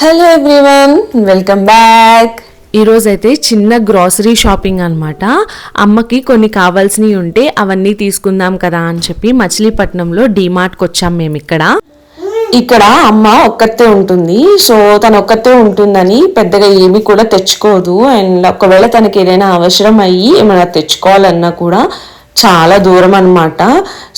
Hello everyone welcome back ఈరోజైతే చిన్న grocery shopping అన్నమాట. అమ్మకి కొన్ని కావాల్సినవి ఉంటే అవన్నీ తీసుకుందాం కదా అని చెప్పి మచిలీపట్నంలో డీమార్ట్కి వచ్చాం మేము ఇక్కడ. ఇక్కడ అమ్మ ఒక్కతే ఉంటుంది. సో తను ఒక్కతే ఉంటుందని పెద్దగా ఏమీ కూడా తెచ్చుకోదు. అండ్ ఒకవేళ తనకి ఏదైనా అవసరం అయ్యి ఏమైనా తెచ్చుకోవాలన్నా కూడా చాలా దూరం అనమాట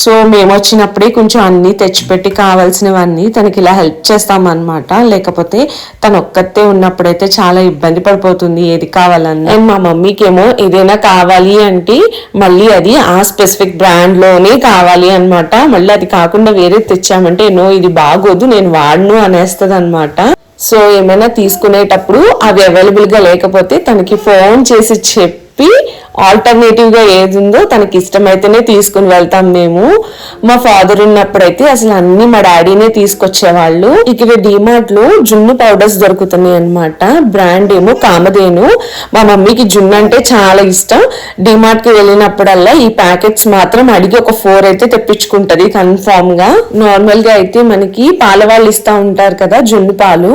సో మేము వచ్చినప్పుడే కొంచెం అన్నీ తెచ్చిపెట్టి కావాల్సినవన్నీ తనకి ఇలా హెల్ప్ చేస్తామన్నమాట. లేకపోతే తను ఒక్కతే ఉన్నప్పుడైతే చాలా ఇబ్బంది పడిపోతుంది ఏది కావాలన్నా. అండ్ మా మమ్మీకి ఏమో ఏదైనా కావాలి అంటే మళ్ళీ అది ఆ స్పెసిఫిక్ బ్రాండ్లోనే కావాలి అన్నమాట. మళ్ళీ అది కాకుండా వేరే తెచ్చామంటే నో ఇది బాగోదు నేను వాడను అనేస్తుంది అనమాట సో ఏమైనా తీసుకునేటప్పుడు అవి అవైలబుల్గా లేకపోతే తనకి ఫోన్ చేసి చెప్పి ఆల్టర్నేటివ్గా ఏది ఉందో తనకి ఇష్టమైతేనే తీసుకుని వెళ్తాం మేము. మా ఫాదర్ ఉన్నప్పుడైతే అసలు అన్ని మా డాడీనే తీసుకొచ్చేవాళ్ళు. ఇక్కడ డిమార్ట్లో జున్ను పౌడర్స్ దొరుకుతున్నాయి అన్నమాట. బ్రాండ్ ఏమో కామధేను. మా మమ్మీకి జున్ను అంటే చాలా ఇష్టం. డిమార్ట్కి వెళ్ళినప్పుడల్లా ఈ ప్యాకెట్స్ మాత్రం అడిగి ఒక ఫోర్ అయితే తెప్పించుకుంటది కన్ఫామ్గా. నార్మల్గా అయితే మనకి పాల వాళ్ళు ఇస్తా ఉంటారు కదా జున్ను పాలు.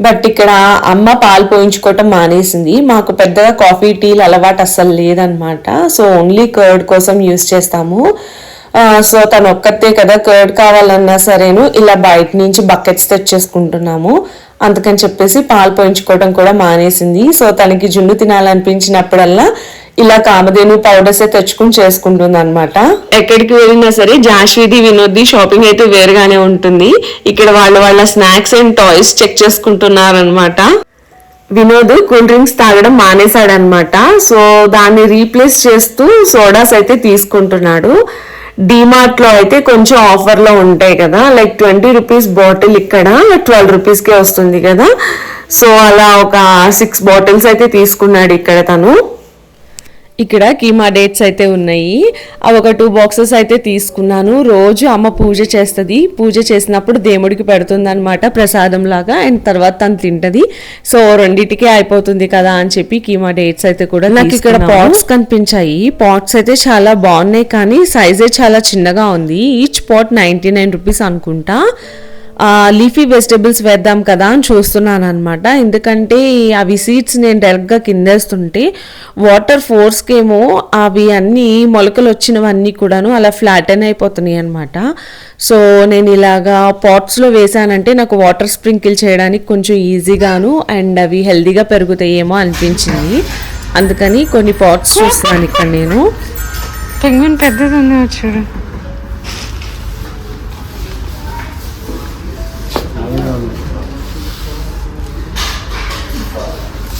బట్ ఇక్కడ అమ్మ పాలు పోయించుకోవటం మానేసింది. మాకు పెద్దగా కాఫీ టీలు అలవాటు అస్సలు అనమాట సో ఓన్లీ కర్డ్ కోసం యూస్ చేస్తాము. సో తను ఒక్కతే కదా కర్డ్ కావాలన్నా సరేను ఇలా బయట నుంచి బకెట్స్ తెచ్చేసుకుంటున్నాము. అందుకని చెప్పేసి పాలు పోయించుకోవడం కూడా మానేసింది. సో తనకి జున్ను తినాలనిపించినప్పుడల్లా ఇలా కామధేను పౌడర్స్ తెచ్చుకుని చేసుకుంటుంది అనమాట ఎక్కడికి వెళ్ళినా సరే జాష్విది వినోద్ది షాపింగ్ అయితే వేరుగానే ఉంటుంది. ఇక్కడ వాళ్ళ వాళ్ళ స్నాక్స్ అండ్ టాయ్స్ చెక్ చేసుకుంటున్నారనమాట వినోద్ కూల్ డ్రింక్స్ తాగడం మానేశాడనమాట. సో దాన్ని రీప్లేస్ చేస్తూ సోడాస్ అయితే తీసుకుంటున్నాడు. డిమార్ట్లో అయితే కొంచెం ఆఫర్లో ఉంటాయి కదా. లైక్ ట్వంటీ రూపీస్ బాటిల్ ఇక్కడ ట్వెల్వ్ రూపీస్కే వస్తుంది కదా. సో అలా ఒక సిక్స్ బాటిల్స్ అయితే తీసుకున్నాడు ఇక్కడ తను. ఇక్కడ కీమా డేట్స్ అయితే ఉన్నాయి. అవి ఒక టూ బాక్సెస్ అయితే తీసుకున్నాను. రోజు అమ్మ పూజ చేస్తుంది. పూజ చేసినప్పుడు దేవుడికి పెడుతుంది అనమాట ప్రసాదం లాగా అండ్ తర్వాత తను తింటది. సో రెండింటికే అయిపోతుంది కదా అని చెప్పి కీమా డేట్స్ అయితే కూడా నాకు ఇక్కడ పాట్స్ కనిపించాయి. పాట్స్ అయితే చాలా బాగున్నాయి కానీ సైజే చాలా చిన్నగా ఉంది. Each pot ninety nine rupees అనుకుంటా. లీఫీ వెజిటేబుల్స్ వేద్దాం కదా అని చూస్తున్నాను అనమాట ఎందుకంటే అవి సీడ్స్ నేను డైరెక్ట్గా కిందేస్తుంటే వాటర్ ఫోర్స్కేమో అవి అన్నీ మొలకలు వచ్చినవన్నీ కూడాను అలా ఫ్లాటన్ అయిపోతున్నాయి అనమాట సో నేను ఇలాగా పాట్స్లో వేసానంటే నాకు వాటర్ స్ప్రింకిల్ చేయడానికి కొంచెం ఈజీగాను అండ్ అవి హెల్దీగా పెరుగుతాయేమో అనిపించింది. అందుకని కొన్ని పాట్స్ చూస్తున్నాను ఇక్కడ నేను. పెద్దది ఉంది చూడు.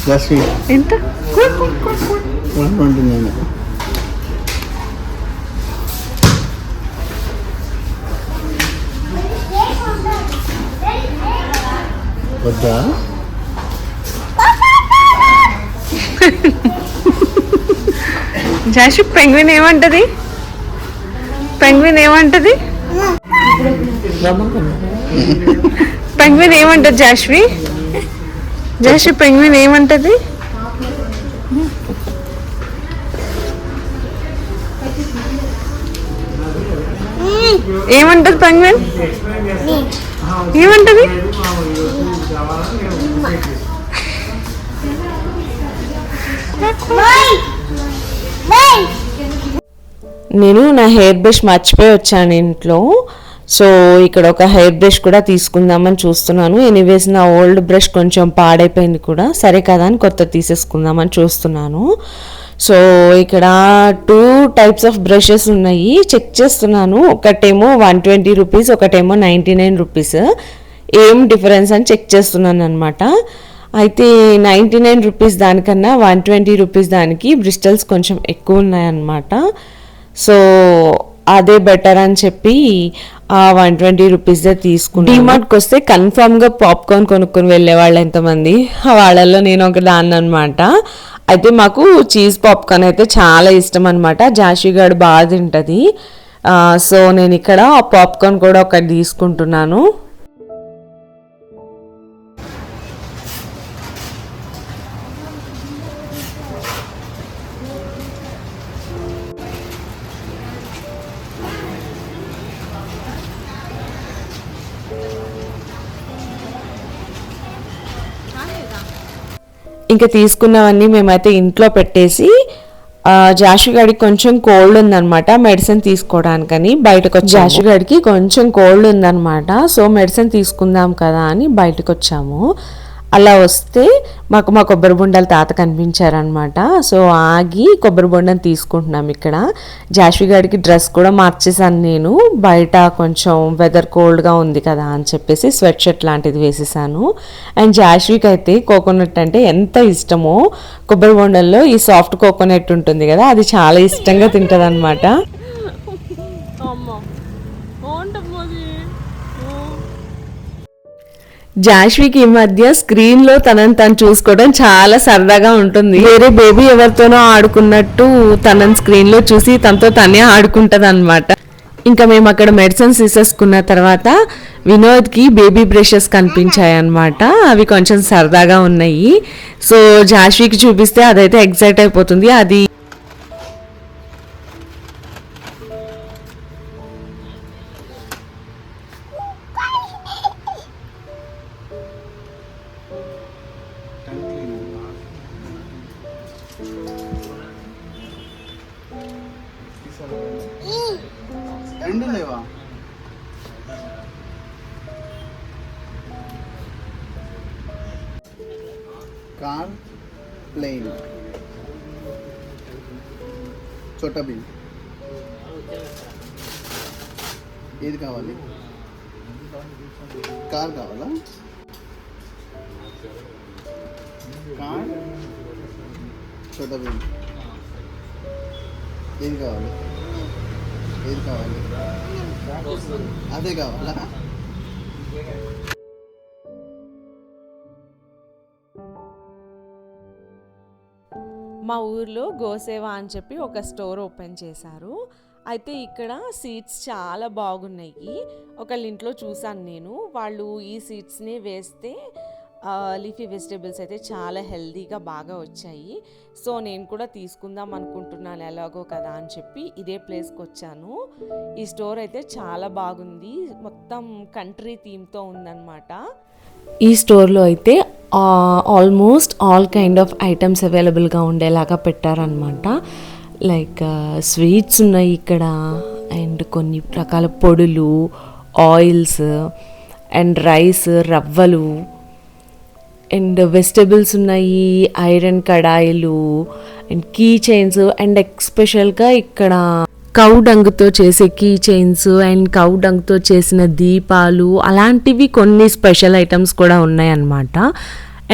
Week, ఎంత. వద్దా? జాషి పెంగ్విన్ ఏమంటది? పెంగ్విన్ ఏమంటది? పెంగ్విన్ ఏమంటది జాష్వి? జస్ట్ పెంగ్విన్ ఏమంటది? ఏమంటది పెంగ్విన్? ఏమంటది? నేను నా హెయిర్ బ్రష్ మర్చిపోయి వచ్చాను ఇంట్లో. సో ఇక్కడ ఒక హెయిర్ బ్రష్ కూడా తీసుకుందామని చూస్తున్నాను. ఎనీవేస్ నా ఓల్డ్ బ్రష్ కొంచెం పాడైపోయింది కూడా. సరే కదా అని కొత్త తీసేసుకుందామని చూస్తున్నాను. సో ఇక్కడ టూ టైప్స్ ఆఫ్ బ్రషెస్ ఉన్నాయి. చెక్ చేస్తున్నాను. ఒకటేమో వన్ ట్వంటీ రూపీస్ ఒకటేమో నైంటీ నైన్ రూపీస్ ఏం డిఫరెన్స్ అని చెక్ చేస్తున్నాను అనమాట అయితే నైంటీ నైన్ రూపీస్ దానికన్నా వన్ ట్వంటీ రూపీస్ దానికి బ్రిస్టల్స్ కొంచెం ఎక్కువ ఉన్నాయన్నమాట. సో అదే బెటర్ అని చెప్పి వన్ ట్వంటీ రూపీస్దే తీసుకున్నాను. డిమార్ట్కి వస్తే కన్ఫామ్గా పాప్కార్న్ కొనుక్కొని వెళ్ళేవాళ్ళు ఎంతమంది? వాళ్ళల్లో నేను ఒక దాన్ని అనమాట అయితే మాకు చీజ్ పాప్కార్న్ అయితే చాలా ఇష్టం అనమాట జాషిగాడు బాగా తింటుంది. సో నేను ఇక్కడ ఆ పాప్కార్న్ కూడా ఒకటి తీసుకుంటున్నాను. ఇంకా తీసుకున్నవన్నీ మేమైతే ఇంట్లో పెట్టేసి జాషుగాడికి జాషు కొంచెం కోల్డ్ ఉందన్నమాట మెడిసిన్ తీసుకోవడానికని బయటకు వచ్చి జాషు గాడికి కొంచెం కోల్డ్ ఉందన్నమాట సో మెడిసిన్ తీసుకుందాం కదా అని బయటకు వచ్చాము అలా వస్తే మాకు మా కొబ్బరి బొండాలు తాత కనిపించారనమాట సో ఆగి కొబ్బరి బొండని తీసుకుంటున్నాం ఇక్కడ. జాషి గారికి డ్రెస్ కూడా మార్చేసాను నేను. బయట కొంచెం వెదర్ కోల్డ్గా ఉంది కదా అని చెప్పేసి స్వెట్ షర్ట్ లాంటిది వేసేసాను. అండ్ జాష్వికి అయితే కోకోనట్ అంటే ఎంత ఇష్టమో కొబ్బరి బొండల్లో ఈ సాఫ్ట్ కోకోనట్ ఉంటుంది కదా అది చాలా ఇష్టంగా తింటుంది అనమాట జాష్వికి ఈ మధ్య స్క్రీన్లో తనని తను చూసుకోవడం చాలా సరదాగా ఉంటుంది. వేరే బేబీ ఎవరితోనో ఆడుకున్నట్టు తనని స్క్రీన్లో చూసి తనతో తనే ఆడుకుంటది అనమాట ఇంకా మేము అక్కడ మెడిసిన్స్ తీసేసుకున్న తర్వాత వినోద్కి బేబీ బ్రషెస్ కనిపించాయి అనమాట అవి కొంచెం సరదాగా ఉన్నాయి. సో జాష్వికి చూపిస్తే అదైతే ఎగ్జైట్ అయిపోతుంది. అది రెండు లేవా కార్ ప్లేన్. చోటా బిన్ ఏది కావాలి? కార్ కావాలా? కార్ చోటా బిన్ ఏది కావాలి? ఏది కావాలి? అదే కావాలా? మా ఊర్లో గోసేవ అని చెప్పి ఒక స్టోర్ ఓపెన్ చేశారు. అయితే ఇక్కడ సీట్స్ చాలా బాగున్నాయి. ఒకళ్ళ ఇంట్లో చూసాను నేను. వాళ్ళు ఈ సీట్స్ని వేస్తే లీఫీ వెజిటేబుల్స్ అయితే చాలా హెల్దీగా బాగా వచ్చాయి. సో నేను కూడా తీసుకుందాం అనుకుంటున్నాను ఎలాగో కదా అని చెప్పి ఇదే ప్లేస్కి వచ్చాను. ఈ స్టోర్ అయితే చాలా బాగుంది. మొత్తం కంట్రీ థీమ్తో ఉందన్నమాట. ఈ స్టోర్లో అయితే almost all kind of items అవైలబుల్గా ఉండేలాగా పెట్టారనమాట లైక్ స్వీట్స్ ఉన్నాయి ఇక్కడ. అండ్ కొన్ని రకాల పొడులు ఆయిల్స్ అండ్ రైస్ రవ్వలు. అండ్ వెజిటబుల్స్ ఉన్నాయి ఐరన్ కడాయిలు అండ్ కీ చైన్స్ అండ్ ఎక్స్పెషల్గా ఇక్కడ కౌ డంగ్తో చేసే కీ చైన్స్ అండ్ కౌ డంగ్తో చేసిన దీపాలు అలాంటివి కొన్ని స్పెషల్ ఐటమ్స్ కూడా ఉన్నాయన్నమాట.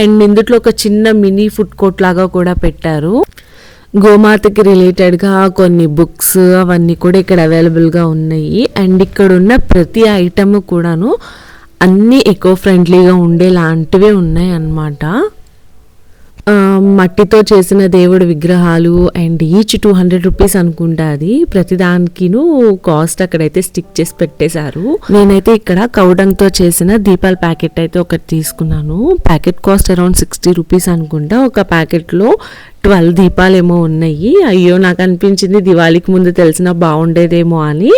అండ్ ఇందులో ఒక చిన్న మినీ ఫుడ్ కోర్ట్ లాగా కూడా పెట్టారు. గోమాతకి రిలేటెడ్గా కొన్ని బుక్స్ అవన్నీ కూడా ఇక్కడ అవైలబుల్గా ఉన్నాయి. అండ్ ఇక్కడ ఉన్న ప్రతి ఐటమ్ కూడాను అన్నీ ఎకో ఫ్రెండ్లీగా ఉండేలాంటివే ఉన్నాయి అన్నమాట మట్టితో చేసిన దేవుడి విగ్రహాలు and each two hundred rupees అనుకుంటా అది. ప్రతిదానికిను కాస్ట్ అక్కడైతే స్టిక్ చేసి పెట్టేశారు. నేనైతే ఇక్కడ కౌడంగ్తో చేసిన దీపాల ప్యాకెట్ అయితే ఒకటి తీసుకున్నాను. Packet cost around sixty rupees అనుకుంటా. ఒక ప్యాకెట్లో ట్వెల్వ్ దీపాలేమో ఉన్నాయి. అయ్యో నాకు అనిపించింది దివాళీకి ముందు తెలిసినా బాగుండేదేమో అని.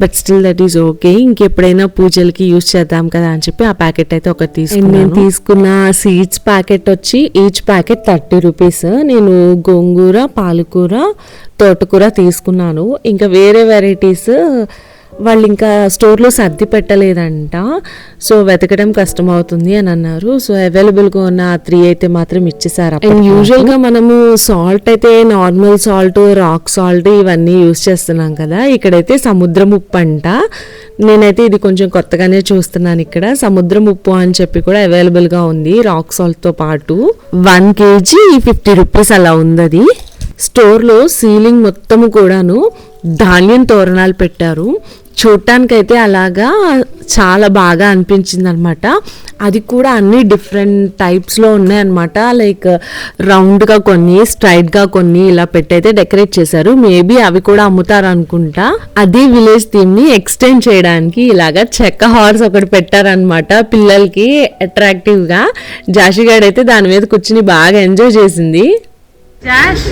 But still that is okay ఇంకెప్పుడైనా పూజలకి యూజ్ చేద్దాం కదా అని చెప్పి ఆ ప్యాకెట్ అయితే ఒకటి తీసుకున్నాను. నేను తీసుకున్న సీడ్స్ ప్యాకెట్ వచ్చి ఈచ్ ప్యాకెట్ థర్టీ రూపీస్. నేను గోంగూర పాలకూర తోటకూర తీసుకున్నాను. ఇంకా వేరే వెరైటీస్ వాళ్ళు ఇంకా స్టోర్లో సర్ది పెట్టలేదంట. సో వెతకడం కష్టం అవుతుంది అని అన్నారు. సో అవైలబుల్గా ఉన్న ఆ త్రీ అయితే మాత్రం ఇచ్చేసారు. అండ్ యూజువల్గా మనము సాల్ట్ అయితే నార్మల్ సాల్ట్ రాక్ సాల్ట్ ఇవన్నీ యూస్ చేస్తున్నాం కదా. ఇక్కడైతే సముద్రం ఉప్పు అంట. నేనైతే ఇది కొంచెం కొత్తగానే చూస్తున్నాను ఇక్కడ. సముద్రం ఉప్పు అని చెప్పి కూడా అవైలబుల్గా ఉంది రాక్ సాల్ట్తో పాటు. వన్ కేజీ ఫిఫ్టీ రూపీస్ అలా ఉంది అది స్టోర్లో సీలింగ్ మొత్తము కూడాను ధాన్యం తోరణాలు పెట్టారు. చూడటానికైతే అలాగా చాలా బాగా అనిపించింది అనమాట అది కూడా అన్ని డిఫరెంట్ టైప్స్లో ఉన్నాయన్నమాట. లైక్ రౌండ్గా కొన్ని స్ట్రైట్గా కొన్ని ఇలా పెట్టయితే డెకరేట్ చేశారు. మేబీ అవి కూడా అమ్ముతారు అనుకుంటా అది విలేజ్ థీమ్ని ఎక్స్టెండ్ చేయడానికి ఇలాగా చెక్క హార్స్ ఒకటి పెట్టారనమాట పిల్లలకి అట్రాక్టివ్గా. జాషిగాడ్ అయితే దాని మీద కూర్చుని బాగా ఎంజాయ్ చేసింది. జాష్!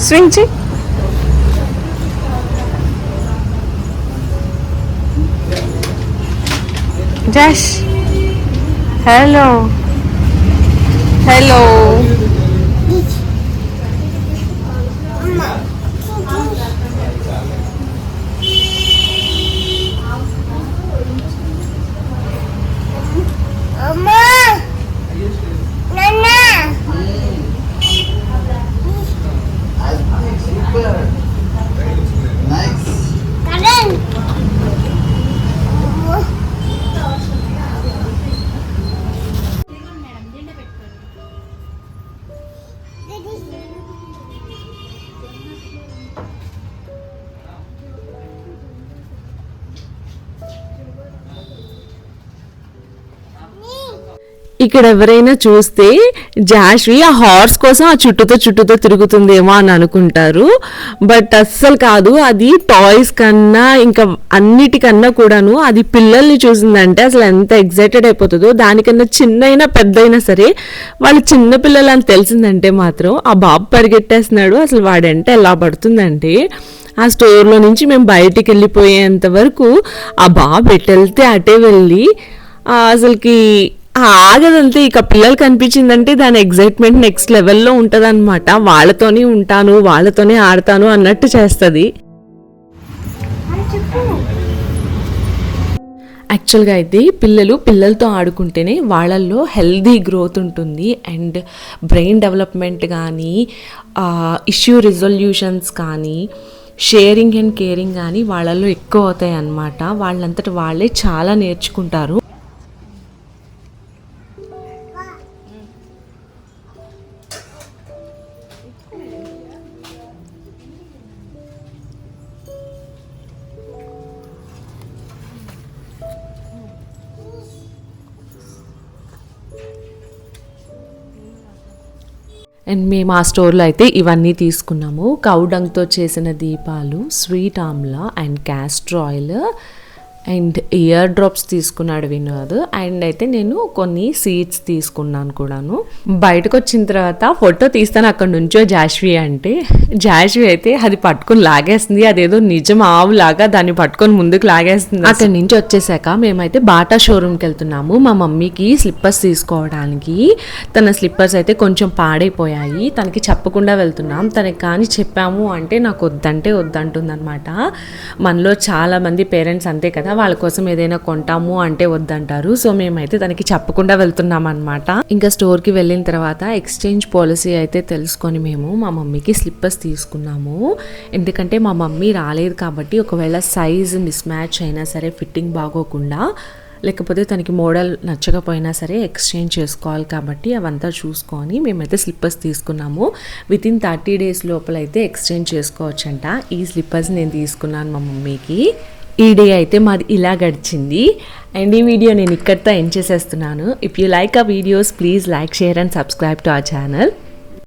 స్వింగ్ చేయి జాష్. హలో. హలో. बर ఇక్కడ ఎవరైనా చూస్తే జాష్వి ఆ హార్స్ కోసం ఆ చుట్టూతో చుట్టూతో తిరుగుతుందేమో అని అనుకుంటారు. బట్ అస్సలు కాదు అది టాయ్స్ కన్నా ఇంకా అన్నిటికన్నా కూడాను అది పిల్లల్ని చూసిందంటే అసలు ఎంత ఎగ్జైటెడ్ అయిపోతుందో. దానికన్నా చిన్నైనా పెద్దయినా సరే వాళ్ళు చిన్న పిల్లలు అని తెలిసిందంటే మాత్రం ఆ బాబు పరిగెట్టేస్తున్నాడు. అసలు వాడంటే ఎలా పడుతుందంటే ఆ స్టోర్లో నుంచి మేము బయటికి వెళ్ళిపోయేంత వరకు ఆ బాబు ఎటు వెళ్తే అటే వెళ్ళి అసలుకి ఆగదంతే ఇక పిల్లలు కనిపించిందంటే దాని ఎగ్జైట్మెంట్ నెక్స్ట్ లెవెల్లో ఉంటుంది అనమాట వాళ్ళతోనే ఉంటాను వాళ్ళతోనే ఆడతాను అన్నట్టు చేస్తుంది. యాక్చువల్గా అయితే పిల్లలు పిల్లలతో ఆడుకుంటేనే వాళ్ళల్లో హెల్దీ గ్రోత్ ఉంటుంది. అండ్ బ్రెయిన్ డెవలప్మెంట్ కానీ ఇష్యూ రిజల్యూషన్స్ కానీ షేరింగ్ అండ్ కేరింగ్ కానీ వాళ్ళల్లో ఎక్కువ అవుతాయి అన్నమాట వాళ్ళంతట వాళ్ళే చాలా నేర్చుకుంటారు. అండ్ మేము ఆ స్టోర్లో అయితే ఇవన్నీ తీసుకున్నాము. కౌడంగ్తో చేసిన దీపాలు sweet amla and castor oil and ear drops తీసుకున్నాడు వినోద్. అండ్ అయితే నేను కొన్ని సీడ్స్ తీసుకున్నాను కూడాను. బయటకు వచ్చిన తర్వాత ఫోటో తీస్తాను అక్కడ నుంచో జాష్వి అంటే. జాష్వి అయితే అది పట్టుకొని లాగేస్తుంది. అదేదో నిజం ఆవులాగా దాన్ని పట్టుకొని ముందుకు లాగేస్తుంది. అక్కడి నుంచి వచ్చేసాక మేమైతే బాటా షోరూమ్కి వెళ్తున్నాము. మా మమ్మీకి స్లిప్పర్స్ తీసుకోవడానికి. తన స్లిప్పర్స్ అయితే కొంచెం పాడైపోయాయి. తనకి చెప్పకుండా వెళ్తున్నాం. తనకి కానీ చెప్పాము అంటే నాకు వద్దంటే వద్దంటుందన్నమాట. మనలో చాలా మంది పేరెంట్స్ అంతే కదా. వాళ్ళ కోసం ఏదైనా కొంటాము అంటే వద్దంటారు. సో మేమైతే తనకి చెప్పకుండా వెళ్తున్నాం అనమాట ఇంకా స్టోర్కి వెళ్ళిన తర్వాత ఎక్స్చేంజ్ పాలసీ అయితే తెలుసుకొని మేము మా మమ్మీకి స్లిప్పర్స్ తీసుకున్నాము. ఎందుకంటే మా మమ్మీ రాలేదు కాబట్టి ఒకవేళ సైజ్ మిస్ మ్యాచ్ అయినా సరే ఫిట్టింగ్ బాగోకుండా లేకపోతే తనకి మోడల్ నచ్చకపోయినా సరే ఎక్స్చేంజ్ చేసుకోవాలి కాబట్టి అవంతా చూసుకొని మేమైతే స్లిప్పర్స్ తీసుకున్నాము. విత్ ఇన్ థర్టీ డేస్ లోపల అయితే ఎక్స్చేంజ్ చేసుకోవచ్చంట. ఈ స్లిప్పర్స్ నేను తీసుకున్నాను మా మమ్మీకి. ఈ డే అయితే మాది ఇలా గడిచింది. అండ్ ఈ వీడియో నేను ఇక్కడితో ఎండ్ చేసేస్తున్నాను. If you like the videos please like share and subscribe to the channel